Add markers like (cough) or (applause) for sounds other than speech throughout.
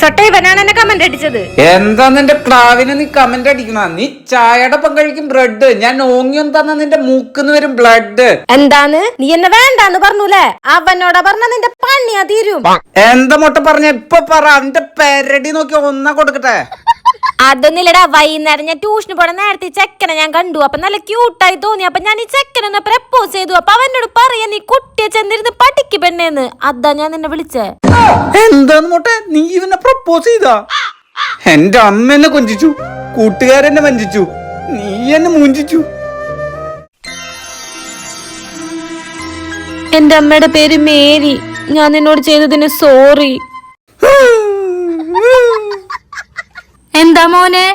Comment അടിച്ചത്. എന്താ നിന്റെ ക്ലാവിന് നീ കമന്റ് അടിക്കണ? നീ ചായയുടെ ഒപ്പം കഴിക്കും ബ്രെഡ് ഞാൻ ഓങ്ങിയും തന്ന നിന്റെ മൂക്കുന്ന് വരും ബ്ലഡ് എന്താണ് നീ എന്നെ വേണ്ടാന്ന് പറഞ്ഞൂലേ? അവനോടാ പറഞ്ഞ നിന്റെ പണിയാ തീരും. എന്താ മുട്ട പറഞ്ഞ? ഇപ്പൊ പറ. അവന്റെ പെരടി നോക്കി ഒന്നാ കൊടുക്കട്ടെ. അതൊന്നില്ലടാ വൈകുന്നേരം ഞാൻ ട്യൂഷന് പോണ നേരത്തെ ചെക്കനെ ഞാൻ കണ്ടു. അപ്പൊ നല്ല ക്യൂട്ടായി തോന്നി. അപ്പൊ ഞാൻ ഈ ചെക്കനെ പ്രപ്പോസ് ചെയ്തു. അപ്പൊ അവനോട് പറയാ നീ കുട്ടിയെ ചെന്നിരുന്ന് പെണ്ണേന്ന്. അതാ ഞാൻ നിന്നെ വിളിച്ചേ. എന്താന്ന് മോട്ടെ? നീ ഇവനെ പ്രപ്പോസ് ചെയ്താ? എന്റെ അമ്മ എന്നെ കൊഞ്ചിച്ചു. കൂട്ടുകാരെന്നെ വഞ്ചിച്ചു. നീ എന്നെ മൂഞ്ചിച്ചു. എന്റെ അമ്മയുടെ പേര് മേരി. ഞാൻ നിന്നോട് ചെയ്തതിന് സോറി. എന്താ മോനെ.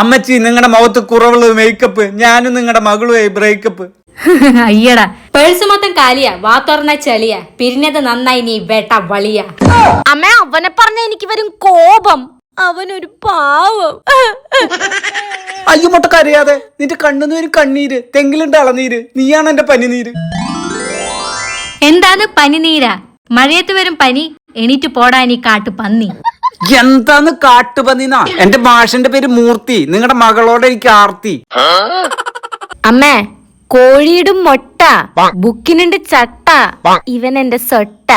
അമ്മച്ചി നിങ്ങളുടെ മുഖത്ത് കുറവുള്ള മേക്കപ്പ് ഞാനും നിങ്ങളുടെ മകളുമായി ബ്രേക്കപ്പ് (laughs) അയ്യടാ. പേഴ്സ് മൊത്തം കാലിയാ. വാ തുറന്ന ചെളിയാ. പിരിഞ്ഞത് നന്നായി നീ വേട്ട വളിയ. അമ്മ അവനെ പറഞ്ഞ എനിക്ക് വരും കോപം. അവനൊരു പാവം. അയ്യോ മുട്ട കരയാതെ. നിന്റെ കണ്ണുന്ന് വരും കണ്ണീര്. തെങ്ങിലുണ്ട് അളനീര്. നീയാണ് എന്റെ പനിനീര്. എന്താണ് പനിനീരാ? മഴയത്ത് വരും പനി എണീറ്റ് പോടാ നീ കാട്ടു പന്നി എന്താന്ന് കാട്ടുപന്നിനാ എന്റെ മാഷന്റെ പേര് മൂർത്തി. നിങ്ങളുടെ മകളോടെ എനിക്ക് ആർത്തി. അമ്മേ കോഴിയിടും മൊട്ട ബുക്കിനുണ്ട് ചട്ട ഇവൻ എന്റെ സൊട്ട.